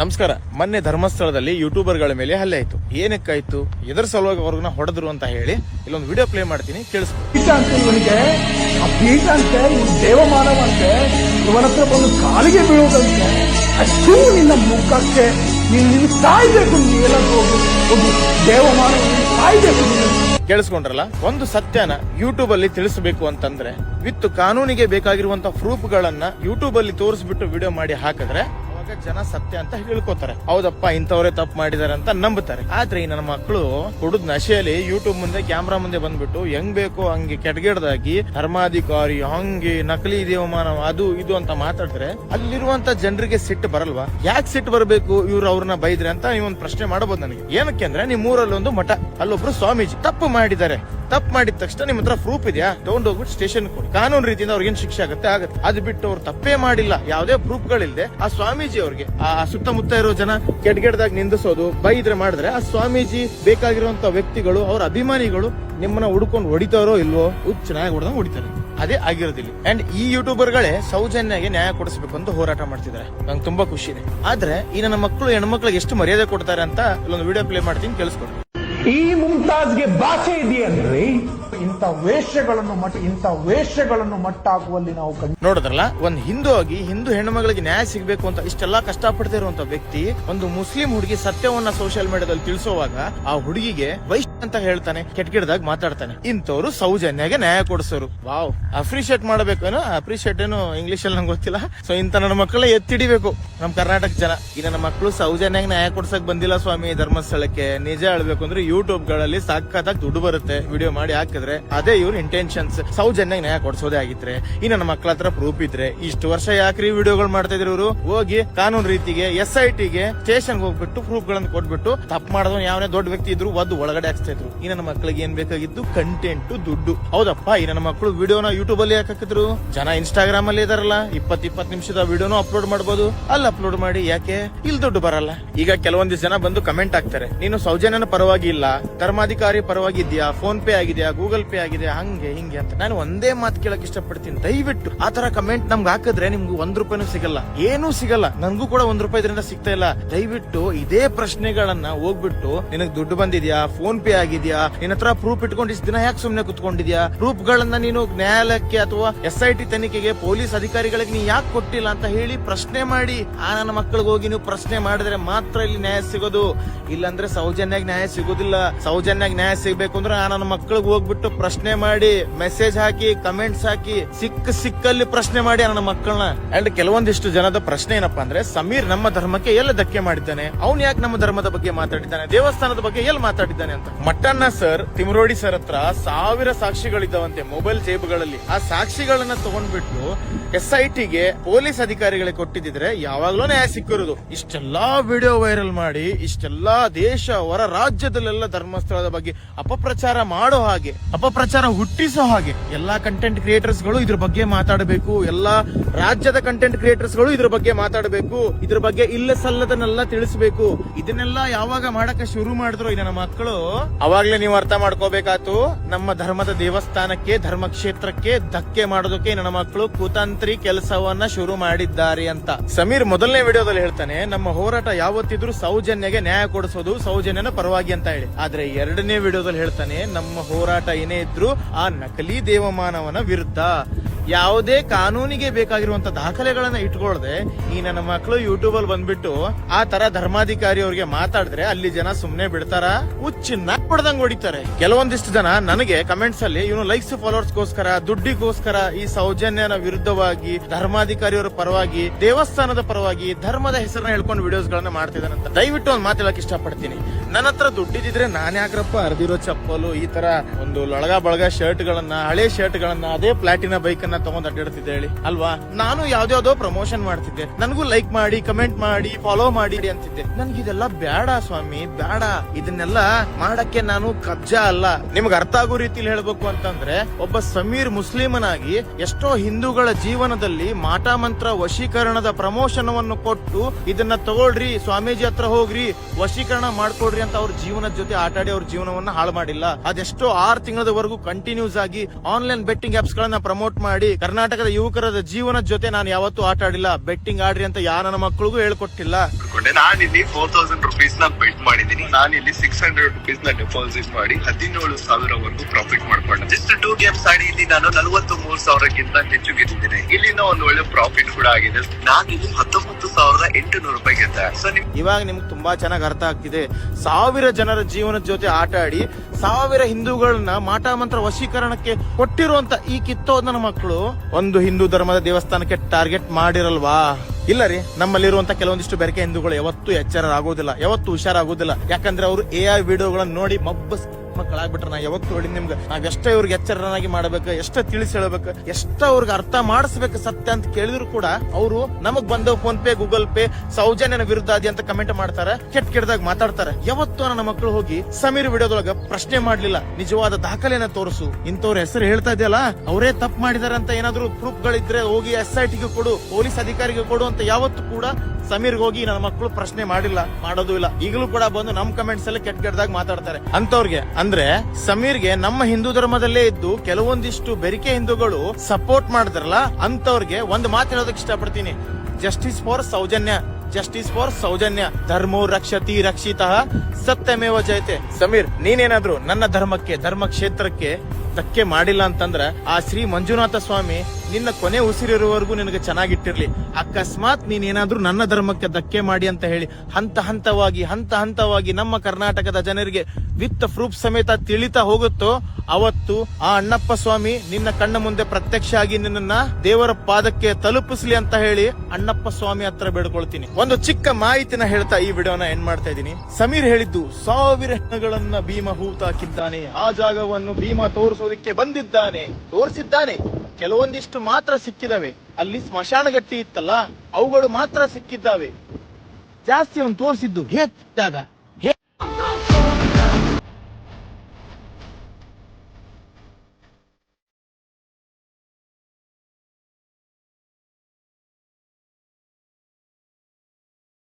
ನಮಸ್ಕಾರ. ಮೊನ್ನೆ ಧರ್ಮಸ್ಥಳದಲ್ಲಿ ಯೂಟ್ಯೂಬರ್ಗಳ ಮೇಲೆ ಹಲ್ಲೆ ಆಯ್ತು. ಏನಕ್ಕಾಯ್ತು? ಎದರ ಸಲುವಾಗಿ ಅವ್ರನ್ನ ಹೊಡೆದ್ರು ಅಂತ ಹೇಳಿ ಇಲ್ಲೊಂದು ವಿಡಿಯೋ ಪ್ಲೇ ಮಾಡ್ತೀನಿ ಅಂತೆ ಇವನು ಹತ್ರ ಬಂದು ಕಾಲಿಗೆ ಬೀಳೋದಂತೆ ಅಷ್ಟು ನಿನ್ನ ಮುಖಕ್ಕೆ ನೀನು ಸಾಯ್ಬೇಕು ಒಂದು ಸಾಯ್ಬೇಕು ಕೇಳಿಸ್ಕೊಂಡ್ರಲ್ಲ ಒಂದು ಸತ್ಯನ ಯೂಟ್ಯೂಬ್ ಅಲ್ಲಿ ತಿಳಿಸಬೇಕು ಅಂತಂದ್ರೆ ವಿತ್ ಕಾನೂನಿಗೆ ಬೇಕಾಗಿರುವಂತ ಪ್ರೂಫ್ ಗಳನ್ನ ಯೂಟ್ಯೂಬ್ ಅಲ್ಲಿ ತೋರಿಸ್ಬಿಟ್ಟು ವಿಡಿಯೋ ಮಾಡಿ ಹಾಕಿದ್ರೆ ಜನ ಸತ್ಯ ಅಂತ ಹೇಳ್ಕೋತಾರೆ. ಹೌದಪ್ಪ, ಇಂಥವ್ರೆ ತಪ್ಪು ಮಾಡಿದಾರೆ ಅಂತ ನಂಬುತ್ತಾರೆ. ಆದ್ರೆ ಈ ನನ್ನ ಮಕ್ಕಳು ಕುಡಿದ ನಶೆಯಲ್ಲಿ ಯೂಟ್ಯೂಬ್ ಮುಂದೆ ಕ್ಯಾಮ್ರಾ ಮುಂದೆ ಬಂದ್ಬಿಟ್ಟು ಹೆಂಗ್ ಬೇಕೋ ಹಂಗೆ ಕೆಟಗೆಡ್ದಾಗಿ ಧರ್ಮಾಧಿಕಾರಿ, ಹಂಗೆ ನಕಲಿ ದೇವಮಾನ ಅದು ಇದು ಅಂತ ಮಾತಾಡಿದ್ರೆ ಅಲ್ಲಿರುವಂತ ಜನರಿಗೆ ಸಿಟ್ಟು ಬರಲ್ವಾ? ಯಾಕೆ ಸಿಟ್ಟು ಬರಬೇಕು? ಇವ್ರು ಅವ್ರನ್ನ ಬೈದ್ರೆ ಅಂತ ನೀವೊಂದು ಪ್ರಶ್ನೆ ಮಾಡಬಹುದು ನನಗೆ. ಏನಕ್ಕೆ ಅಂದ್ರೆ ನಿಮ್ ಊರಲ್ಲಿ ಒಂದು ಮಠ. ಅಲ್ಲೊಬ್ರು ಸ್ವಾಮೀಜಿ ತಪ್ಪು ಮಾಡಿದ್ದಾರೆ. ತಪ್ಪು ಮಾಡಿದ ತಕ್ಷಣ ನಿಮ್ಮ ಹತ್ರ ಪ್ರೂಫ್ ಇದೆಯಾ? ತಗೊಂಡು ಹೋಗ್ಬಿಟ್ಟು ಸ್ಟೇಷನ್ ಕೊಡಿ. ಕಾನೂನು ರೀತಿಯಿಂದ ಅವ್ರಿಗೇನ್ ಶಿಕ್ಷೆ ಆಗುತ್ತೆ? ಆಗುತ್ತೆ. ಅದು ಬಿಟ್ಟು ಅವ್ರು ತಪ್ಪೇ ಮಾಡಿಲ್ಲ. ಯಾವುದೇ ಪ್ರೂಫ್ ಗಳಿಲ್ಲದೆ ಆ ಸ್ವಾಮೀಜಿ ಅವ್ರಿಗೆ, ಆ ಸುತ್ತಮುತ್ತ ಇರೋ ಜನ ಕೆಡ್ಗೆಡ್ದಾಗ ನಿಂದಿಸೋದು, ಬೈದ್ರೆ ಮಾಡಿದ್ರೆ ಆ ಸ್ವಾಮೀಜಿ ಬೇಕಾಗಿರುವಂತ ವ್ಯಕ್ತಿಗಳು, ಅವ್ರ ಅಭಿಮಾನಿಗಳು ನಿಮ್ಮನ್ನ ಹುಡ್ಕೊಂಡು ಹೊಡಿತಾರೋ ಇಲ್ವೋ, ಹುಚ್ಚು ಚೆನ್ನಾಗಿ ಹೊಡೆದಂಗ್ ಹೊಡಿತಾರೆ. ಅದೇ ಆಗಿರೋದಿಲ್ಲ. ಅಂಡ್ ಈ ಯೂಟ್ಯೂಬರ್ ಗಳೇ ಸೌಜನ್ಯಗೆ ನ್ಯಾಯ ಕೊಡಿಸಬೇಕು ಅಂತ ಹೋರಾಟ ಮಾಡ್ತಿದ್ದಾರೆ. ನಂಗೆ ತುಂಬಾ ಖುಷಿ ಇದೆ. ಆದ್ರೆ ಈ ನನ್ನ ಮಕ್ಕಳು, ಹೆಣ್ಮಕ್ಳಿಗೆ ಎಷ್ಟು ಮರ್ಯಾದೆ ಕೊಡ್ತಾರೆ ಅಂತ ಇಲ್ಲೊಂದು ವಿಡಿಯೋ ಪ್ಲೇ ಮಾಡ್ತೀನಿ, ಕೇಳಿಸ್ಕೊಡಿ. ಈ ಮುಮ್ತಾಜ್ಗೆ ಭಾಷೆ ಇದೆಯನ್ರಿ ಇಂಥ ವೇಷಗಳನ್ನು ಮಟ್ಟ, ಇಂಥ ವೇಷಗಳನ್ನು ಮಟ್ಟಾಕುವಲ್ಲಿ ನಾವು ಕಂಡು ನೋಡಿದ್ರಲ್ಲ, ಒಂದ್ ಹಿಂದೂ ಆಗಿ ಹಿಂದೂ ಹೆಣ್ಣುಮಗಳಿಗೆ ನ್ಯಾಯ ಸಿಗಬೇಕು ಅಂತ ಇಷ್ಟೆಲ್ಲಾ ಕಷ್ಟಪಡ್ತಾ ಇರುವಂತ ವ್ಯಕ್ತಿ ಒಂದು ಮುಸ್ಲಿಂ ಹುಡುಗಿ ಸತ್ಯವನ್ನ ಸೋಷಿಯಲ್ ಮೀಡಿಯಾದಲ್ಲಿ ತಿಳಿಸುವಾಗ ಆ ಹುಡುಗಿಗೆ ವೈಶ್ ಅಂತ ಹೇಳ್ತಾನೆ ಕೆಟ್ಕಿಡ್ದಾಗ ಮಾತಾಡ್ತಾನೆ. ಇಂಥವ್ರು ಸೌಜನ್ಯಾಗ ನ್ಯಾಯ ಕೊಡಿಸೋರು. ವಾವ್ ಅಪ್ರಿಷಿಯೇಟ್ ಮಾಡಬೇಕೇನೋ ಅಪ್ರಿಷಿಯೇಟ್ ಏನು ಇಂಗ್ಲಿಷ್ ಅಲ್ಲಿ ನಂಗೆ ಗೊತ್ತಿಲ್ಲ. ಸೊ ಇಂತ ನನ್ನ ಮಕ್ಕಳೇ ಎತ್ತಿಡಿಬೇಕು. ನಮ್ಮ ಕರ್ನಾಟಕ ಜನ. ಈ ನನ್ನ ಮಕ್ಕಳು ಸೌಜನ್ಯಾಗ ನ್ಯಾಯ ಕೊಡ್ಸಕ್ ಬಂದಿಲ್ಲ ಸ್ವಾಮಿ ಧರ್ಮಸ್ಥಳಕ್ಕೆ. ನಿಜ ಹೇಳ್ಬೇಕು ಅಂದ್ರೆ ಯೂಟ್ಯೂಬ್ಗಳಲ್ಲಿ ಸಖತ್ತಾಗಿ ದುಡ್ಡು ಬರುತ್ತೆ. ವಿಡಿಯೋ ಮಾಡಿ ಹಾಕಿದ್ರೆ. ಅದೇ ಇವ್ರ ಇಂಟೆನ್ಷನ್ಸ್ ಸೌಜನ್ಯ ನ್ಯಾಯ ಕೊಡ್ಸೋದೇ ಆಗಿದ್ರೆ. ಈ ನನ್ನ ಮಕ್ಕಳ ಹತ್ರ ಪ್ರೂಫ್ ಇದ್ರೆ ಇಷ್ಟು ವರ್ಷ ಯಾಕ್ರಿ ವಿಡಿಯೋಗಳು ಮಾಡ್ತಾ ಇದ್ರು ಇವರು? ಹೋಗಿ ಕಾನೂನು ರೀತಿಗೆ ಎಸ್ ಐ ಟಿಗೆ ಸ್ಟೇಷನ್ ಹೋಗ್ಬಿಟ್ಟು ಪ್ರೂಫ್ ಗಳನ್ನ ಕೊಟ್ಬಿಟ್ಟು ತಪ್ಪು ಮಾಡಿದ್ರು ಯಾವನೇ ದೊಡ್ಡ ವ್ಯಕ್ತಿ ಇದ್ರು ಒದ್ದು ಒಳಗಡೆ ಹಾಕ್ಸ್ತಾ ಇದ್ರು. ಈ ನನ್ನ ಮಕ್ಕಳಿಗೆ ಏನ್ ಬೇಕಾಗಿದ್ದು ಕಂಟೆಂಟ್ ದುಡ್ಡು. ಹೌದಪ್ಪ ಈ ನನ್ನ ಮಕ್ಕಳು ವಿಡಿಯೋನ ಯೂಟ್ಯೂಬ್ ಅಲ್ಲಿ ಹಾಕಿದ್ರು? ಜನ ಇನ್ಸ್ಟಾಗ್ರಾಮ್ ಅಲ್ಲಿ ಇದಾರಲ್ಲ ಇಪ್ಪತ್ ಇಪ್ಪತ್ ನಿಮಿಷದ ವಿಡಿಯೋನು ಅಪ್ಲೋಡ್ ಮಾಡಬಹುದು ಅಲ್ಲಿ ಅಪ್ಲೋಡ್ ಮಾಡಿ ಯಾಕೆ? ಇಲ್ಲಿ ದುಡ್ಡು ಬರಲ್ಲ. ಈಗ ಕೆಲವೊಂದಿಷ್ಟು ಜನ ಬಂದು ಕಮೆಂಟ್ ಹಾಕ್ತಾರೆ. ನೀನು ಸೌಜನ್ಯನ ಪರವಾಗಿ ಇಲ್ಲ, ಧರ್ಮಾಧಿಕಾರಿ ಪರವಾಗಿ ಇದೆಯಾ ಫೋನ್ ಪೇ ಆಗಿದೆಯಾ? ಗೂಗಲ್ ಪೇ ಆಗಿದೆ, ಹಂಗೆ ಹಿಂಗೆ ಅಂತ. ನಾನು ಒಂದೇ ಮಾತು ಕೇಳಕ್ ಇಷ್ಟಪಡ್ತೀನಿ. ದಯವಿಟ್ಟು ಆ ತರ ಕಮೆಂಟ್ ನಮ್ಗೆ ಹಾಕಿದ್ರೆ ನಿಮ್ಗೆ ಒಂದ್ ರೂಪಾಯಿನೂ ಸಿಗಲ್ಲ. ಏನೂ ಸಿಗಲ್ಲ. ನನ್ಗೂ ಕೂಡ ಒಂದ್ ರೂಪಾಯಿ ಇದರಿಂದ ಸಿಗ್ತಾ ಇಲ್ಲ. ದಯವಿಟ್ಟು ಇದೇ ಪ್ರಶ್ನೆಗಳನ್ನ ಹೋಗ್ಬಿಟ್ಟು, ನಿನಗ್ ದುಡ್ಡು ಬಂದಿದ್ಯಾ? ಫೋನ್ ಪೇ ಆಗಿದ್ಯಾ? ನಿನ್ನ ಹತ್ರ ಪ್ರೂಫ್ ಇಟ್ಕೊಂಡು ಇಷ್ಟು ದಿನ ಯಾಕೆ ಸುಮ್ನೆ ಕುತ್ಕೊಂಡಿದ್ಯಾ? ಪ್ರೂಫ್ ಗಳನ್ನ ನೀನು ನ್ಯಾಯಾಲಯಕ್ಕೆ ಅಥವಾ ಎಸ್ ಐ ಟಿ ತನಿಖೆಗೆ ಪೊಲೀಸ್ ಅಧಿಕಾರಿಗಳಿಗೆ ನೀ ಯಾಕೆ ಕೊಟ್ಟಿಲ್ಲ ಅಂತ ಹೇಳಿ ಪ್ರಶ್ನೆ ಮಾಡಿ. ಆ ನನ್ನ ಮಕ್ಕಳಿಗೆ ಹೋಗಿ ನೀವು ಪ್ರಶ್ನೆ ಮಾಡಿದ್ರೆ ಮಾತ್ರ ಇಲ್ಲಿ ನ್ಯಾಯ ಸಿಗೋದು. ಇಲ್ಲಾಂದ್ರೆ ಸೌಜನ್ಯಾಗ ನ್ಯಾಯ ಸಿಗೋದಿಲ್ಲ. ಸೌಜನ್ಯಾಗ ನ್ಯಾಯ ಸಿಗ್ಬೇಕು ಅಂದ್ರೆ ಆ ನನ್ನ ಮಕ್ಕಳಿಗೆ ಹೋಗ್ಬಿಟ್ಟು ಪ್ರಶ್ನೆ ಮಾಡಿ ಮೆಸೇಜ್ ಹಾಕಿ ಕಮೆಂಟ್ಸ್ ಹಾಕಿ, ಸಿಕ್ಕ ಸಿಕ್ಕಲ್ಲಿ ಪ್ರಶ್ನೆ ಮಾಡಿ ನನ್ನ ಮಕ್ಕಳನ್ನ ಅಂಡ್ ಕೆಲವೊಂದಿಷ್ಟು ಜನದ ಪ್ರಶ್ನೆ ಏನಪ್ಪಾ ಅಂದ್ರೆ, ಸಮೀರ್ ನಮ್ಮ ಧರ್ಮಕ್ಕೆ ಎಲ್ಲ ಧಕ್ಕೆ ಮಾಡಿದ್ದಾನೆ? ಅವ್ನು ಯಾಕೆ ನಮ್ಮ ಧರ್ಮದ ಬಗ್ಗೆ ಮಾತಾಡಿದ್ದಾನೆ? ದೇವಸ್ಥಾನದ ಬಗ್ಗೆ ಎಲ್ಲಿ ಮಾತಾಡಿದ್ದಾನೆ ಅಂತ. ಮಟ್ಟಣ್ಣ ಸರ್, ತಿಮರೋಡಿ ಸರ್ ಹತ್ರ ಸಾವಿರ ಸಾಕ್ಷಿಗಳಿದ್ದಾವಂತೆ ಮೊಬೈಲ್ ಜೇಬುಗಳಲ್ಲಿ. ಆ ಸಾಕ್ಷಿಗಳನ್ನ ತಗೊಂಡ್ಬಿಟ್ಟು ಎಸ್ ಐ ಟಿಗೆ ಪೊಲೀಸ್ ಅಧಿಕಾರಿಗಳಿಗೆ ಕೊಟ್ಟಿದ್ರೆ ಯಾವಾಗ್ಲೂ ನ್ಯಾಯ ಸಿಕ್ಕಿರೋದು. ಇಷ್ಟೆಲ್ಲಾ ವಿಡಿಯೋ ವೈರಲ್ ಮಾಡಿ, ಇಷ್ಟೆಲ್ಲಾ ದೇಶ, ಹೊರ ರಾಜ್ಯದಲ್ಲೆಲ್ಲ ಧರ್ಮಸ್ಥಳದ ಬಗ್ಗೆ ಅಪಪ್ರಚಾರ ಮಾಡೋ ಹಾಗೆ. ಅಪಪ್ರಚಾರ ಹುಟ್ಟಿಸೋ ಹಾಗೆ ಎಲ್ಲಾ ಕಂಟೆಂಟ್ ಕ್ರಿಯೇಟರ್ಸ್ಗಳು ಇದ್ರ ಬಗ್ಗೆ ಮಾತಾಡಬೇಕು, ಎಲ್ಲಾ ರಾಜ್ಯದ ಕಂಟೆಂಟ್ ಕ್ರಿಯೇಟರ್ಸ್ಗಳು ಇದ್ರ ಬಗ್ಗೆ ಮಾತಾಡಬೇಕು, ಇದ್ರ ಬಗ್ಗೆ ಇಲ್ಲ ಸಲ್ಲದನ್ನೆಲ್ಲ ತಿಳಿಸಬೇಕು. ಇದನ್ನೆಲ್ಲ ಯಾವಾಗ ಮಾಡಕ್ಕೆ ಶುರು ಮಾಡಿದ್ರು ಇದನ್ನ ಮಕ್ಕಳು, ಅವಾಗ್ಲೇ ನೀವು ಅರ್ಥ ಮಾಡ್ಕೋಬೇಕಾತು ನಮ್ಮ ಧರ್ಮದ ದೇವಸ್ಥಾನಕ್ಕೆ ಧರ್ಮ ಕ್ಷೇತ್ರಕ್ಕೆ ಧಕ್ಕೆ ಮಾಡೋದಕ್ಕೆ ನನ್ನ ಮಕ್ಕಳು ಕುತಂತ್ರಿ ಕೆಲಸವನ್ನ ಶುರು ಮಾಡಿದ್ದಾರೆ ಅಂತ. ಸಮೀರ್ ಮೊದಲನೇ ವಿಡಿಯೋದಲ್ಲಿ ಹೇಳ್ತಾನೆ, ನಮ್ಮ ಹೋರಾಟ ಯಾವತ್ತಿದ್ರು ಸೌಜನ್ಯಗೆ ನ್ಯಾಯ ಕೊಡಿಸೋದು, ಸೌಜನ್ಯನ ಪರವಾಗಿ ಅಂತ ಹೇಳಿ. ಆದ್ರೆ ಎರಡನೇ ವಿಡಿಯೋದಲ್ಲಿ ಹೇಳ್ತಾನೆ, ನಮ್ಮ ಹೋರಾಟ ಏನೇ ಇದ್ರು ಆ ನಕಲಿ ದೇವಮಾನವನ ವಿರುದ್ಧ. ಯಾವುದೇ ಕಾನೂನಿಗೆ ಬೇಕಾಗಿರುವಂತ ದಾಖಲೆಗಳನ್ನ ಇಟ್ಕೊಳ್ದೆ ಈ ನನ್ನ ಮಕ್ಕಳು ಯೂಟ್ಯೂಬ್ ಅಲ್ಲಿ ಬಂದ್ಬಿಟ್ಟು ಆ ತರ ಧರ್ಮಾಧಿಕಾರಿ ಅವ್ರಿಗೆ ಮಾತಾಡಿದ್ರೆ ಅಲ್ಲಿ ಜನ ಸುಮ್ನೆ ಬಿಡ್ತಾರ? ಹುಚ್ಚಿನ ಪಡ್ದಂಗ್ ಹೊಡಿತಾರೆ. ಕೆಲವೊಂದಿಷ್ಟು ಜನ ನನಗೆ ಕಮೆಂಟ್ಸ್ ಅಲ್ಲಿ ಇವನು ಲೈಕ್ಸ್ ಫಾಲೋವರ್ಸ್ ಗೋಸ್ಕರ ದುಡ್ಡಿಗೋಸ್ಕರ ಈ ಸೌಜನ್ಯನ ವಿರುದ್ಧವಾಗಿ, ಧರ್ಮಾಧಿಕಾರಿಯವರ ಪರವಾಗಿ, ದೇವಸ್ಥಾನದ ಪರವಾಗಿ, ಧರ್ಮದ ಹೆಸರನ್ನ ಹೇಳ್ಕೊಂಡು ವಿಡಿಯೋಸ್ ಗಳನ್ನ ಅಂತ. ದಯವಿಟ್ಟು ಒಂದು ಮಾತಾಡಕ್ ಇಷ್ಟಪಡ್ತೀನಿ. ನನ್ನ ಹತ್ರ ದುಡ್ಡಿದ್ರೆ ನಾನ್ ಯಾಕ್ರಪ್ಪ ಅರ್ದಿರೋ ಚಪ್ಪಲು, ಈ ತರ ಒಂದು ಲೊಳಗ ಬಳಗ ಶರ್ಟ್ ಗಳನ್ನ, ಹಳೆ ಶರ್ಟ್ ಗಳನ್ನ, ಅದೇ ಪ್ಲಾಟಿನ ಬೈಕ್ ಅನ್ನ ತಗೊಂಡ್ ಅಡ್ಡಾಡ್ತಿದ್ದೆ ಹೇಳಿ. ಅಲ್ವಾ? ನಾನು ಯಾವ್ದಾವ್ದೋ ಪ್ರಮೋಷನ್ ಮಾಡ್ತಿದ್ದೆ. ನನಗೂ ಲೈಕ್ ಮಾಡಿ ಕಮೆಂಟ್ ಮಾಡಿ ಫಾಲೋ ಮಾಡಿ ಅಂತಿದ್ದೆ. ನನ್ಗೆ ಇದೆಲ್ಲ ಬೇಡ ಸ್ವಾಮಿ ಬೇಡ ಇದನ್ನೆಲ್ಲ ಮಾಡಕ್ಕೆ ನಾನು ಕಬ್ಜಾ ಅಲ್ಲ. ನಿಮ್ಗೆ ಅರ್ಥ ಆಗೋ ರೀತಿಲಿ ಹೇಳ್ಬೇಕು ಅಂತಂದ್ರೆ, ಒಬ್ಬ ಸಮೀರ್ ಮುಸ್ಲಿಮನಾಗಿ ಎಷ್ಟೋ ಹಿಂದೂಗಳ ಜೀವನದಲ್ಲಿ ಮಾಟ ಮಂತ್ರ ವಶೀಕರಣದ ಪ್ರಮೋಷನವನ್ನು ಕೊಟ್ಟು ಇದನ್ನ ತಗೊಳ್ರಿ, ಸ್ವಾಮೀಜಿ ಹತ್ರ ಹೋಗ್ರಿ, ವಶೀಕರಣ ಮಾಡ್ಕೊಡ್ರಿ ಅಂತ ಅವ್ರ ಜೀವನದ ಜೊತೆ ಆಟಾಡಿ ಅವ್ರ ಜೀವನವನ್ನ ಹಾಳು ಮಾಡಿಲ್ಲ. ಅದೆಷ್ಟೋ ಆರ್ ತಿಂಗಳವರೆಗೂ ಕಂಟಿನ್ಯೂಸ್ ಆಗಿ ಆನ್ಲೈನ್ ಬೆಟ್ಟಿಂಗ್ ಆಪ್ಸ್ ಗಳನ್ನ ಪ್ರಮೋಟ್ ಮಾಡಿ ಮಾಡಿ ಕರ್ನಾಟಕದ ಯುವಕರ ಜೀವನ ಜೊತೆ ನಾನು ಯಾವತ್ತೂ ಆಟ ಆಡಿಲ್ಲ. ಬೆಟ್ಟಿಂಗ್ ಆಡ್ರಿ ಅಂತ ಯಾರ ನನ್ನ ಮಕ್ಕಳಿಗೂ ಹೇಳ್ಕೊಟ್ಟಿಲ್ಲ. ನಾನು ಇಲ್ಲಿ ಫೋರ್ ತೌಸಂಡ್ ರುಪೀಸ್ನ ಬೆಟ್ ಮಾಡಿದೀನಿ. ನಾನು ಇಲ್ಲಿ ಸಿಕ್ಸ್ ಹಂಡ್ರೆಡ್ ರುಪೀಸ್ನ ಡೆಪಾಸಿಟ್ ಮಾಡಿ ಹದಿನೇಳು ಸಾವಿರವರೆಗೂ ಪ್ರಾಫಿಟ್ ಮಾಡ್ಕೊಂಡೆ. ಜಸ್ಟ್ ಟೂ ಗೇಮ್ಸ್ ಆಡಿ ಇಲ್ಲಿ ನಾನು ನಲವತ್ತು ಮೂರು ಸಾವಿರಕ್ಕಿಂತ ಹೆಚ್ಚು ಗೆದ್ದಿದ್ದೇನೆ. ಇಲ್ಲಿನ ಒಂದು ಒಳ್ಳೆ ಪ್ರಾಫಿಟ್ ಕೂಡ ಆಗಿದೆ. ನಾನು ಇಲ್ಲಿ ಹತ್ತೊಂಬತ್ತು ಸಾವಿರದ ಎಂಟುನೂರು ರೂಪಾಯಿ ಗೆದ್ದೆ. ಸೊ ನಿಮ್ ಇವಾಗ ನಿಮ್ಗೆ ತುಂಬಾ ಚೆನ್ನಾಗಿ ಅರ್ಥ ಆಗ್ತಿದೆ. ಸಾವಿರ ಜನರ ಜೀವನದ ಜೊತೆ ಆಟ ಆಡಿ ಸಾವಿರ ಹಿಂದೂಗಳನ್ನ ಮಾಟ ಮಂತ್ರ ವಶೀಕರಣಕ್ಕೆ ಕೊಟ್ಟಿರುವಂತ ಈ ಕಿತ್ತೋದನ ಮಕ್ಕಳು ಒಂದು ಹಿಂದೂ ಧರ್ಮದ ದೇವಸ್ಥಾನಕ್ಕೆ ಟಾರ್ಗೆಟ್ ಮಾಡಿರಲ್ವಾ? ಇಲ್ಲ ರೀ ನಮ್ಮಲ್ಲಿರುವಂತ ಕೆಲವೊಂದಿಷ್ಟು ಬೆರಕೆ ಹಿಂದೂಗಳು ಯಾವತ್ತೂ ಎಚ್ಚರರಾಗೋದಿಲ್ಲ, ಯಾವತ್ತೂ ಹುಷಾರಾಗೋದಿಲ್ಲ. ಯಾಕಂದ್ರೆ ಅವರು ಎ ಐ ವಿಡಿಯೋಗಳನ್ನ ನೋಡಿ ಮಬ್ಬಸ್ ಮಕ್ಕಳಾಗ್ಬಿಟ್ರೆ ನಾ ಯಾವತ್ತು ಹೇಳಿ ನಿಮ್ಗೆ ಎಷ್ಟೇ ಇವ್ರಿಗೆ ಎಚ್ಚರನಾಗಿ ಮಾಡ್ಬೇಕು, ಎಷ್ಟ ತಿಳಿಸಿ ಹೇಳ್ಬೇಕು, ಎಷ್ಟ ಅವ್ರಿಗೆ ಅರ್ಥ ಮಾಡಿಸ್ಬೇಕು ಸತ್ಯ ಅಂತ ಕೇಳಿದ್ರು ಕೂಡ ಅವರು ನಮಗ್ ಬಂದ ಫೋನ್ ಪೇ ಗೂಗಲ್ ಪೇ, ಸೌಜನ್ಯನ ವಿರುದ್ಧ ಅದಿ ಅಂತ ಕಮೆಂಟ್ ಮಾಡ್ತಾರೆ, ಕೆಟ್ಟ ಕೆಟ್ಟದಾಗ ಮಾತಾಡ್ತಾರೆ. ಯಾವತ್ತು ನನ್ನ ಮಕ್ಕಳು ಹೋಗಿ ಸಮೀರ್ ವಿಡಿಯೋದೊಳಗ ಪ್ರಶ್ನೆ ಮಾಡ್ಲಿಲ್ಲ. ನಿಜವಾದ ದಾಖಲೆನ ತೋರಿಸು. ಇಂಥವ್ರ ಹೆಸರು ಹೇಳ್ತಾ ಇದೆಯಲ್ಲ, ಅವರೇ ತಪ್ಪು ಮಾಡಿದಾರೆ ಅಂತ ಏನಾದ್ರು ಪ್ರೂಫ್ ಗಳಿದ್ರೆ ಹೋಗಿ ಎಸ್ ಐ ಟಿಗೆ ಕೊಡು, ಪೊಲೀಸ್ ಅಧಿಕಾರಿಗೆ ಕೊಡು ಅಂತ ಯಾವತ್ತು ಕೂಡ ಸಮೀರ್ಗೆ ಹೋಗಿ ನನ್ನ ಮಕ್ಕಳು ಪ್ರಶ್ನೆ ಮಾಡಿಲ್ಲ, ಮಾಡೋದು ಇಲ್ಲ. ಈಗಲೂ ಕೂಡ ಬಂದು ನಮ್ ಕಮೆಂಟ್ಸ್ ಎಲ್ಲ ಕೆಟ್ಟ ಕೆಟ್ಟದಾಗ ಮಾತಾಡ್ತಾರೆ. ಅಂತವ್ರಿಗೆ ಅಂದ್ರೆ ಸಮೀರ್ಗೆ ನಮ್ಮ ಹಿಂದೂ ಧರ್ಮದಲ್ಲೇ ಇದ್ದು ಕೆಲವೊಂದಿಷ್ಟು ಬೆರಿಕೆ ಹಿಂದೂಗಳು ಸಪೋರ್ಟ್ ಮಾಡಿದ್ರಲ್ಲ ಅಂತವ್ರಿಗೆ ಒಂದು ಮಾತು ಹೇಳೋದಕ್ಕೆ ಇಷ್ಟಪಡ್ತೀನಿ. Justice for Sowjanya justice for Sowjanya. ಧರ್ಮೋ ರಕ್ಷತಿ ರಕ್ಷಿತ ಸತ್ಯಮೇವ ಜಯತೆ. ಸಮೀರ್, ನೀನೇನಾದ್ರೂ ನನ್ನ ಧರ್ಮಕ್ಕೆ ಧರ್ಮ ಕ್ಷೇತ್ರಕ್ಕೆ ಧಕ್ಕೆ ಮಾಡಿಲ್ಲ ಅಂತಂದ್ರೆ ಆ ಶ್ರೀ ಮಂಜುನಾಥ ಸ್ವಾಮಿ ನಿನ್ನ ಕೊನೆ ಉಸಿರಿರುವವರೆಗೂ ನಿನಗೆ ಚೆನ್ನಾಗಿಟ್ಟಿರ್ಲಿ. ಅಕಸ್ಮಾತ್ ನೀನೇನಾದ್ರೂ ನನ್ನ ಧರ್ಮಕ್ಕೆ ಧಕ್ಕೆ ಮಾಡಿ ಅಂತ ಹೇಳಿ ಹಂತ ಹಂತವಾಗಿ ಹಂತ ಹಂತವಾಗಿ ನಮ್ಮ ಕರ್ನಾಟಕದ ಜನರಿಗೆ ವಿತ್ ಪ್ರೂಫ್ ಸಮೇತ ತಿಳಿತಾ ಹೋಗುತ್ತೋ, ಅವತ್ತು ಆ ಅಣ್ಣಪ್ಪ ಸ್ವಾಮಿ ನಿನ್ನ ಕಣ್ಣ ಮುಂದೆ ಪ್ರತ್ಯಕ್ಷ ಆಗಿ ನಿನ್ನನ್ನ ದೇವರ ಪಾದಕ್ಕೆ ತಲುಪಿಸ್ಲಿ ಅಂತ ಹೇಳಿ ಅಣ್ಣಪ್ಪ ಸ್ವಾಮಿ ಹತ್ರ ಬೇಡ್ಕೊಳ್ತೀನಿ. ಒಂದು ಚಿಕ್ಕ ಮಾಹಿತಿನ ಹೇಳ್ತಾ ಈ ವಿಡಿಯೋನ ಎಂಡ್ ಮಾಡ್ತಾ ಇದ್ದೀನಿ. ಸಮೀರ್ ಹೇಳಿದ್ದು, ಸಾವಿರ ಹೆಣ್ಣುಗಳನ್ನ ಭೀಮ ಹೂತಾಕಿದ್ದಾನೆ. ಆ ಜಾಗವನ್ನು ಭೀಮ ತೋರಿಸೋದಕ್ಕೆ ಬಂದಿದ್ದಾನೆ, ತೋರಿಸಿದ್ದಾನೆ. ಕೆಲವೊಂದಿಷ್ಟು ಮಾತ್ರ ಸಿಕ್ಕಿದವೆ. ಅಲ್ಲಿ ಸ್ಮಶಾನ ಗಟ್ಟಿ ಇತ್ತಲ್ಲ, ಅವುಗಳು ಮಾತ್ರ ಸಿಕ್ಕಿದ್ದಾವೆ. ಜಾಸ್ತಿ ಅವನು ತೋರಿಸಿದ್ದು ಜಾಗ